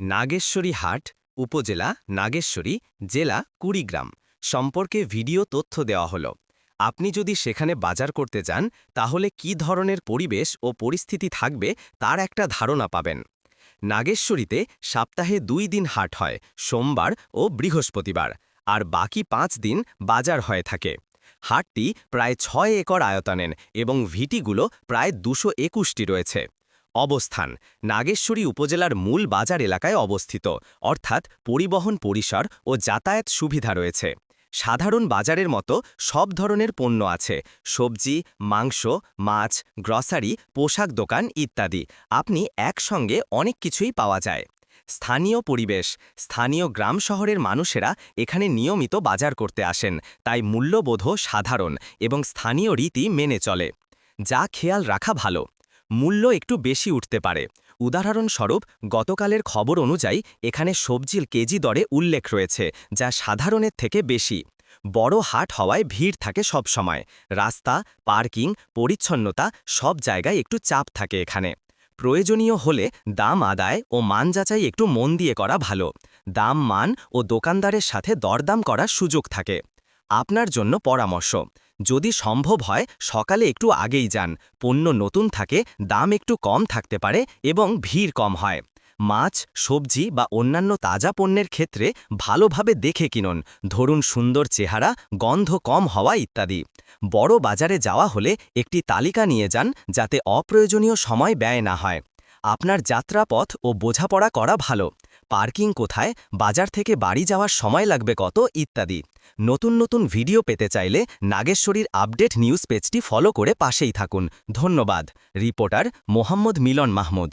নাগেশ্বরী হাট, উপজেলা, নাগেশ্বরী, জেলা, কুড়িগ্রাম। সম্পর্কে ভিডিও তথ্য দেওয়া হলো। আপনি যদি সেখানে বাজার করতে যান, তাহলে কি ধরনের পরিবেশ ও পরিস্থিতি থাকবে তার একটা ধারণা পাবেন। নাগেশ্বরীতে সপ্তাহে দুই দিন হাট হয়, সোমবার ও বৃহস্পতিবার, আর বাকি পাঁচ দিন বাজার হয়ে থাকে। হাটটি প্রায় ছয় একর আয়তনের এবং ভিটিগুলো প্রায় দুশো একুশটি রয়েছে। অবস্থান। নাগেশ্বরী উপজেলার মূল বাজার এলাকায় অবস্থিত, অর্থাৎ পরিবহন পরিসর ও যাতায়াত সুবিধা রয়েছে। সাধারণ বাজারের মতো সব ধরনের পণ্য আছে, সবজি, মাংস, মাছ, গ্রসারি, পোশাক দোকান ইত্যাদি। আপনি একসঙ্গে অনেক কিছুই পাওয়া যায়। স্থানীয় পরিবেশ, স্থানীয় গ্রাম শহরের মানুষেরা এখানে নিয়মিত বাজার করতে আসেন, তাই মূল্যবোধও সাধারণ এবং স্থানীয় রীতি মেনে চলে। যা খেয়াল রাখা ভালো। মূল্য একটু বেশি উঠতে পারে। উদাহরণস্বরূপ, গতকালের খবর অনুযায়ী এখানে সবজির কেজি দরে উল্লেখ রয়েছে, যা সাধারণের থেকে বেশি। বড় হাট হওয়ায় ভিড় থাকে সব সময় রাস্তা, পার্কিং, পরিচ্ছন্নতা সব জায়গায় একটু চাপ থাকে এখানে। প্রয়োজনীয় হলে দাম আদায় ও মান যাচাই একটু মন দিয়ে করা ভালো। দাম মান ও দোকানদারের সাথে দরদাম করার সুযোগ থাকে। আপনার জন্য পরামর্শ। যদি সম্ভব হয়, সকালে একটু আগেই যান। পণ্য নতুন থাকে, দাম একটু কম থাকতে পারে এবং ভিড় কম হয়। মাছ, সবজি বা অন্যান্য তাজা পণ্যের ক্ষেত্রে ভালোভাবে দেখে কিনুন। ধরুন সুন্দর চেহারা, গন্ধ কম হওয়া ইত্যাদি। বড় বাজারে যাওয়া হলে একটি তালিকা নিয়ে যান, যাতে অপ্রয়োজনীয় সময় ব্যয় না হয়। আপনার যাত্রাপথ ও বোঝাপড়া করা ভালো। পার্কিং কোথায়, বাজার থেকে বাড়ি যাওয়ার সময় লাগবে কত, ইত্যাদি। নতুন নতুন ভিডিও পেতে চাইলে নাগেশ্বরীর আপডেট নিউজ পেজটি ফলো করে পাশেই থাকুন। ধন্যবাদ। রিপোর্টার মোহাম্মদ মিলন মাহমুদ।